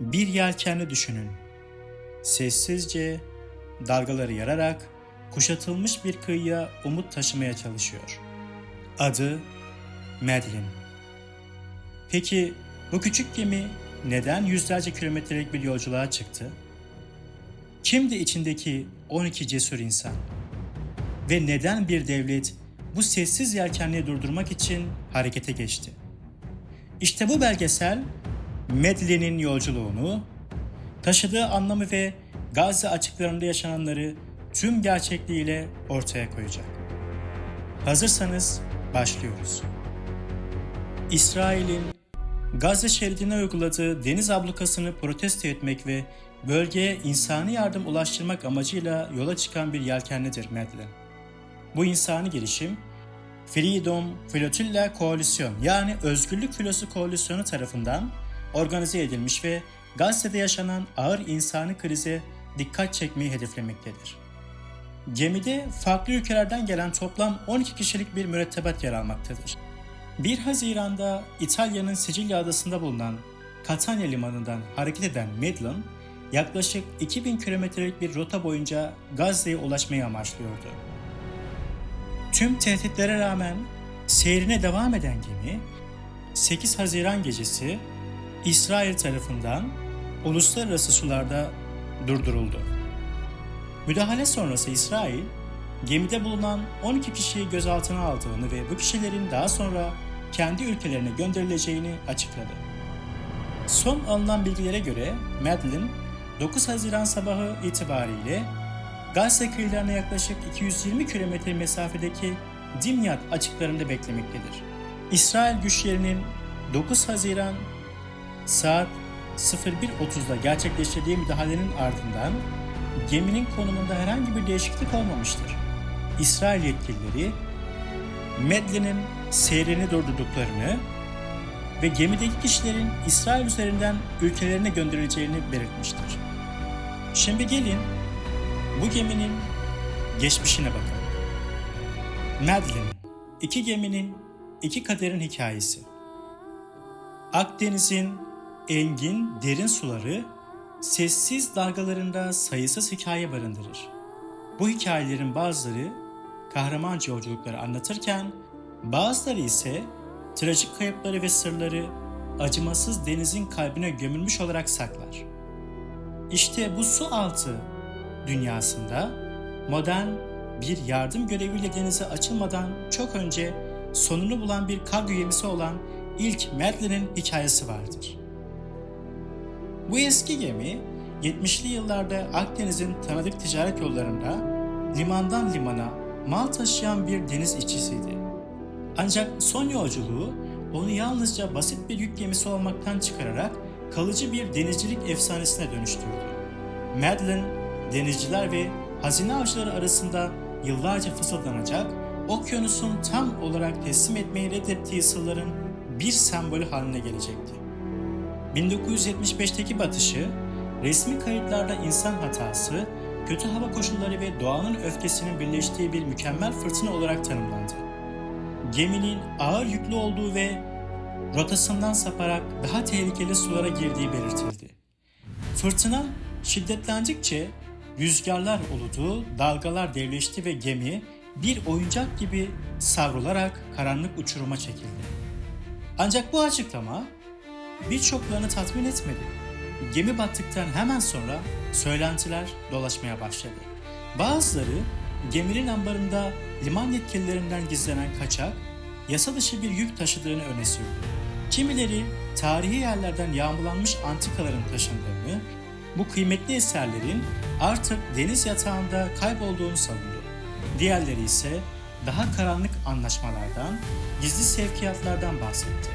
Bir yelkenli düşünün. Sessizce dalgaları yararak kuşatılmış bir kıyıya umut taşımaya çalışıyor. Adı Madeline. Peki bu küçük gemi neden yüzlerce kilometrelik bir yolculuğa çıktı? Kimdi içindeki 12 cesur insan? Ve neden bir devlet bu sessiz yelkenliği durdurmak için harekete geçti? İşte bu belgesel Madeline'in yolculuğunu, taşıdığı anlamı ve Gazze açıklarında yaşananları tüm gerçekliğiyle ortaya koyacak. Hazırsanız başlıyoruz. İsrail'in Gazze şeridine uyguladığı deniz ablukasını protesto etmek ve bölgeye insani yardım ulaştırmak amacıyla yola çıkan bir yelkenlidir Madeleine. Bu insani girişim Freedom Flotilla Koalisyon yani Özgürlük Filosu Koalisyonu tarafından organize edilmiş ve Gazze'de yaşanan ağır insani krize dikkat çekmeyi hedeflemektedir. Gemide farklı ülkelerden gelen toplam 12 kişilik bir mürettebat yer almaktadır. 1 Haziran'da İtalya'nın Sicilya adasında bulunan Catania limanından hareket eden Madeline, yaklaşık 2000 kilometrelik bir rota boyunca Gazze'ye ulaşmayı amaçlıyordu. Tüm tehditlere rağmen seyrine devam eden gemi 8 Haziran gecesi İsrail tarafından uluslararası sularda durduruldu. Müdahale sonrası İsrail, gemide bulunan 12 kişiyi gözaltına aldığını ve bu kişilerin daha sonra kendi ülkelerine gönderileceğini açıkladı. Son alınan bilgilere göre Madeleine 9 Haziran sabahı itibariyle Gazze kıyılarına yaklaşık 220 kilometre mesafedeki Dimyat açıklarında beklemektedir. İsrail güçlerinin 9 Haziran saat 01.30'da gerçekleştirdiği müdahalenin ardından geminin konumunda herhangi bir değişiklik olmamıştır. İsrail yetkilileri Medli'nin seyrini durdurduklarını ve gemideki kişilerin İsrail üzerinden ülkelerine gönderileceğini belirtmiştir. Şimdi gelin bu geminin geçmişine bakalım. Madeline, iki geminin, iki kaderin hikayesi. Akdeniz'in engin, derin suları sessiz dalgalarında sayısız hikaye barındırır. Bu hikayelerin bazıları kahramanca yolculukları anlatırken bazıları ise trajik kayıpları ve sırları acımasız denizin kalbine gömülmüş olarak saklar. İşte bu su altı dünyasında modern bir yardım göreviyle denize açılmadan çok önce sonunu bulan bir kargo gemisi olan ilk Madeline'in hikayesi vardır. Bu eski gemi 70'li yıllarda Akdeniz'in tanıdık ticaret yollarında limandan limana mal taşıyan bir deniz işçisiydi. Ancak son yolculuğu onu yalnızca basit bir yük gemisi olmaktan çıkararak kalıcı bir denizcilik efsanesine dönüştürdü. Madeline, denizciler ve hazine avcıları arasında yıllarca fısıldanacak, okyanusun tam olarak teslim etmeyi reddettiği sırların bir sembolü haline gelecekti. 1975'teki batışı, resmi kayıtlarda insan hatası, kötü hava koşulları ve doğanın öfkesinin birleştiği bir mükemmel fırtına olarak tanımlandı. Geminin ağır yüklü olduğu ve rotasından saparak daha tehlikeli sulara girdiği belirtildi. Fırtına şiddetlendikçe rüzgarlar oludu, dalgalar devleşti ve gemi bir oyuncak gibi savrularak karanlık uçuruma çekildi. Ancak bu açıklama birçoklarını tatmin etmedi. Gemi battıktan hemen sonra söylentiler dolaşmaya başladı. Bazıları geminin ambarında liman yetkililerinden gizlenen kaçak, yasa dışı bir yük taşıdığını öne sürdü. Kimileri tarihi yerlerden yağmalanmış antikaların taşındığını, bu kıymetli eserlerin artık deniz yatağında kaybolduğunu savundu. Diğerleri ise daha karanlık anlaşmalardan, gizli sevkiyatlardan bahsetti.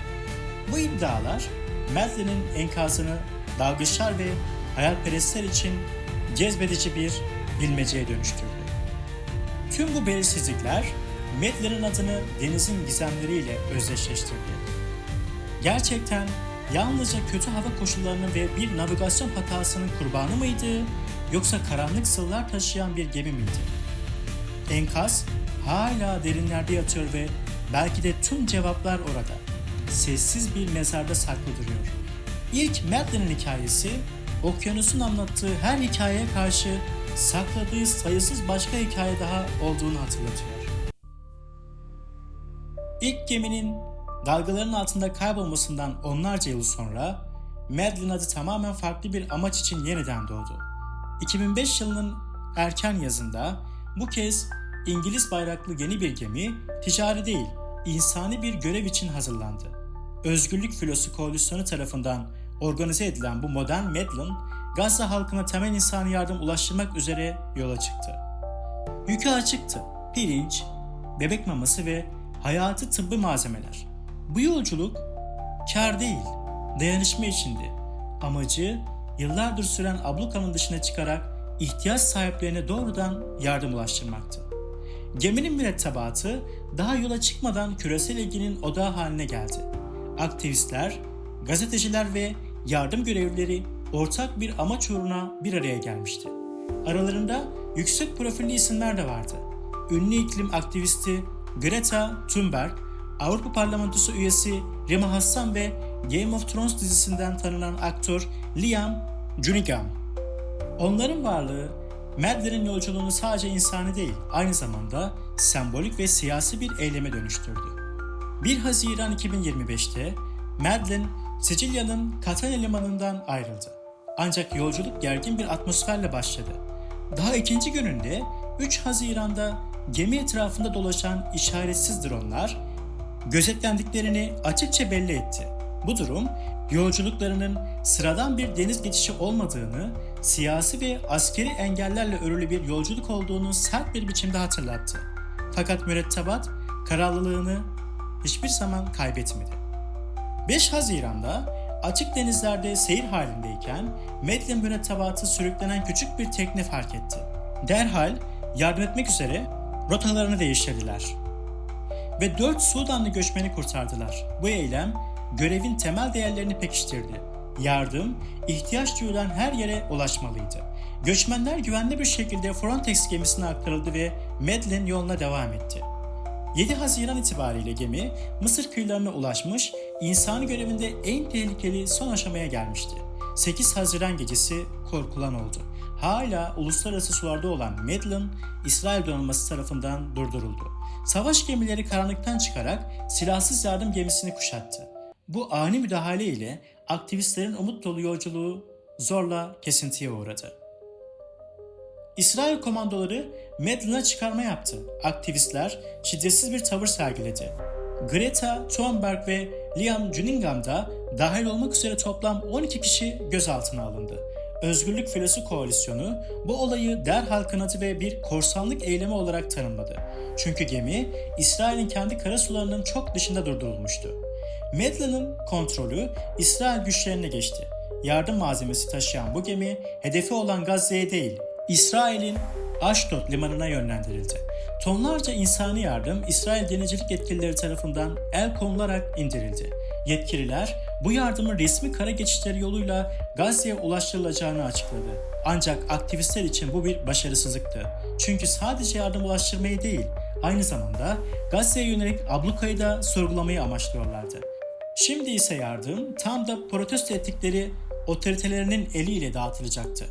Bu iddialar Madeline'in enkazını dalgıçlar ve hayalperestler için cezbedici bir bilmeceye dönüştürdü. Tüm bu belirsizlikler Madeline'in adını denizin gizemleriyle özdeşleştirdi. Gerçekten yalnızca kötü hava koşullarının ve bir navigasyon hatasının kurbanı mıydı yoksa karanlık sırlar taşıyan bir gemi miydi? Enkaz hala derinlerde yatıyor ve belki de tüm cevaplar orada. Sessiz bir mezarda saklı duruyor. İlk Madeline'in hikayesi, okyanusun anlattığı her hikayeye karşı sakladığı sayısız başka hikaye daha olduğunu hatırlatıyor. İlk geminin dalgaların altında kaybolmasından onlarca yıl sonra Madeline adı tamamen farklı bir amaç için yeniden doğdu. 2005 yılının erken yazında bu kez İngiliz bayraklı yeni bir gemi ticari değil, insani bir görev için hazırlandı. Özgürlük Filosu Koalisyonu tarafından organize edilen bu modern Madeline, Gazze halkına temel insani yardım ulaştırmak üzere yola çıktı. Yükü açıktı. Pirinç, bebek maması ve hayatı tıbbi malzemeler. Bu yolculuk kar değil, dayanışma içindi. Amacı yıllardır süren ablukanın dışına çıkarak ihtiyaç sahiplerine doğrudan yardım ulaştırmaktı. Geminin mürettebatı daha yola çıkmadan küresel ilginin odağı haline geldi. Aktivistler, gazeteciler ve yardım görevlileri ortak bir amaç uğruna bir araya gelmişti. Aralarında yüksek profilli isimler de vardı. Ünlü iklim aktivisti Greta Thunberg, Avrupa Parlamentosu üyesi Rima Hassan ve Game of Thrones dizisinden tanınan aktör Liam Cunningham. Onların varlığı Madler'in yolculuğunu sadece insani değil, aynı zamanda sembolik ve siyasi bir eyleme dönüştürdü. 1 Haziran 2025'te Madeleine, Sicilya'nın Catania limanından ayrıldı. Ancak yolculuk gergin bir atmosferle başladı. Daha ikinci gününde 3 Haziran'da gemi etrafında dolaşan işaretsiz dronlar gözetlendiklerini açıkça belli etti. Bu durum yolculuklarının sıradan bir deniz geçişi olmadığını, siyasi ve askeri engellerle örülü bir yolculuk olduğunu sert bir biçimde hatırlattı. Fakat mürettebat kararlılığını hiçbir zaman kaybetmedi. 5 Haziran'da açık denizlerde seyir halindeyken Medlin mürettebatı sürüklenen küçük bir tekne fark etti. Derhal yardım etmek üzere rotalarını değiştirdiler ve 4 Sudanlı göçmeni kurtardılar. Bu eylem görevin temel değerlerini pekiştirdi. Yardım, ihtiyaç duyulan her yere ulaşmalıydı. Göçmenler güvenli bir şekilde Frontex gemisine aktarıldı ve Medlin yoluna devam etti. 7 Haziran itibariyle gemi Mısır kıyılarına ulaşmış, insani görevinde en tehlikeli son aşamaya gelmişti. 8 Haziran gecesi korkulan oldu. Hala uluslararası sularda olan Medlin, İsrail donanması tarafından durduruldu. Savaş gemileri karanlıktan çıkarak silahsız yardım gemisini kuşattı. Bu ani müdahale ile aktivistlerin umut dolu yolculuğu zorla kesintiye uğradı. İsrail komandoları Medlin'a çıkarma yaptı. Aktivistler şiddetsiz bir tavır sergiledi. Greta Thunberg ve Liam Cunningham da dahil olmak üzere toplam 12 kişi gözaltına alındı. Özgürlük Filosu Koalisyonu bu olayı derhal kınadı ve bir korsanlık eylemi olarak tanımladı. Çünkü gemi İsrail'in kendi karasularının çok dışında durdurulmuştu. Medlin'in kontrolü İsrail güçlerine geçti. Yardım malzemesi taşıyan bu gemi hedefi olan Gazze'ye değil, İsrail'in Ashdod limanına yönlendirildi. Tonlarca insani yardım İsrail denizcilik yetkilileri tarafından el konularak indirildi. Yetkililer bu yardımın resmi kara geçişleri yoluyla Gazze'ye ulaştırılacağını açıkladı. Ancak aktivistler için bu bir başarısızlıktı. Çünkü sadece yardım ulaştırmayı değil, aynı zamanda Gazze'ye yönelik ablukayı da sorgulamayı amaçlıyorlardı. Şimdi ise yardım tam da protesto ettikleri otoritelerinin eliyle dağıtılacaktı.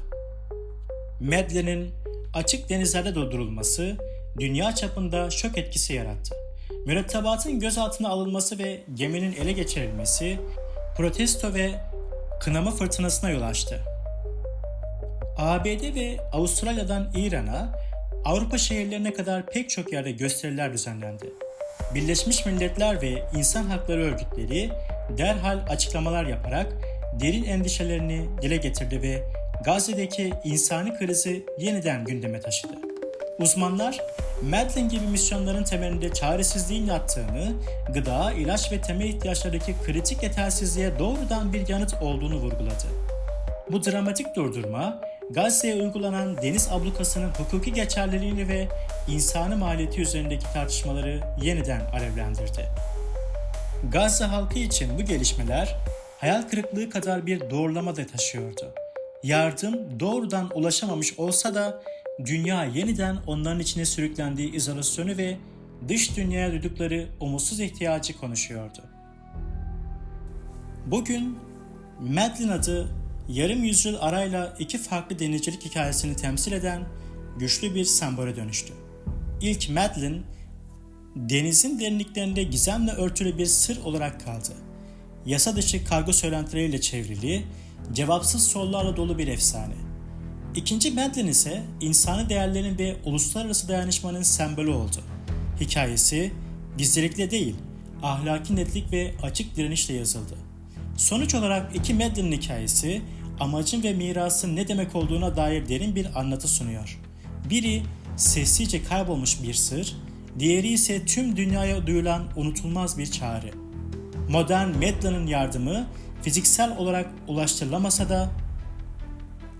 Medlin'in açık denizlerde durdurulması dünya çapında şok etkisi yarattı. Mürettebatın gözaltına alınması ve geminin ele geçirilmesi protesto ve kınama fırtınasına yol açtı. ABD ve Avustralya'dan İran'a, Avrupa şehirlerine kadar pek çok yerde gösteriler düzenlendi. Birleşmiş Milletler ve insan hakları örgütleri derhal açıklamalar yaparak derin endişelerini dile getirdi ve Gazze'deki insani krizi yeniden gündeme taşıdı. Uzmanlar, Medlin gibi misyonların temelinde çaresizliğin yattığını, gıda, ilaç ve temel ihtiyaçlardaki kritik yetersizliğe doğrudan bir yanıt olduğunu vurguladı. Bu dramatik durdurma, Gazze'ye uygulanan deniz ablukasının hukuki geçerliliğini ve insani maliyeti üzerindeki tartışmaları yeniden alevlendirdi. Gazze halkı için bu gelişmeler hayal kırıklığı kadar bir doğrulama da taşıyordu. Yardım doğrudan ulaşamamış olsa da dünya yeniden onların içine sürüklendiği izolasyonu ve dış dünyaya duydukları umutsuz ihtiyacı konuşuyordu. Bugün Madeline adı yarım yüzyıl arayla iki farklı denizcilik hikayesini temsil eden güçlü bir sembole dönüştü. İlk Madeline, denizin derinliklerinde gizemle örtülü bir sır olarak kaldı. Yasa dışı kargo söylentileriyle çevrili, cevapsız sorularla dolu bir efsane. İkinci Madeline ise insani değerlerin ve uluslararası dayanışmanın sembolü oldu. Hikayesi gizlilikle değil, ahlaki netlik ve açık direnişle yazıldı. Sonuç olarak iki Madeline hikayesi amacın ve mirasın ne demek olduğuna dair derin bir anlatı sunuyor. Biri sessizce kaybolmuş bir sır, diğeri ise tüm dünyaya duyulan unutulmaz bir çağrı. Modern Madeline'ın yardımı fiziksel olarak ulaştırılamasa da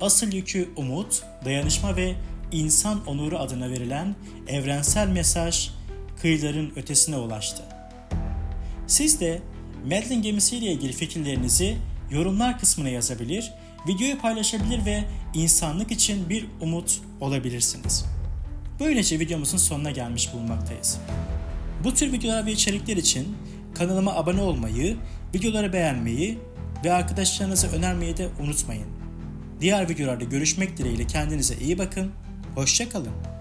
asıl yükü umut, dayanışma ve insan onuru adına verilen evrensel mesaj kıyıların ötesine ulaştı. Siz de Madeline gemisiyle ilgili fikirlerinizi yorumlar kısmına yazabilir, videoyu paylaşabilir ve insanlık için bir umut olabilirsiniz. Böylece videomuzun sonuna gelmiş bulunmaktayız. Bu tür videolar ve içerikler için kanalıma abone olmayı, videoları beğenmeyi ve arkadaşlarınıza önermeyi de unutmayın. Diğer videolarda görüşmek dileğiyle kendinize iyi bakın, hoşçakalın.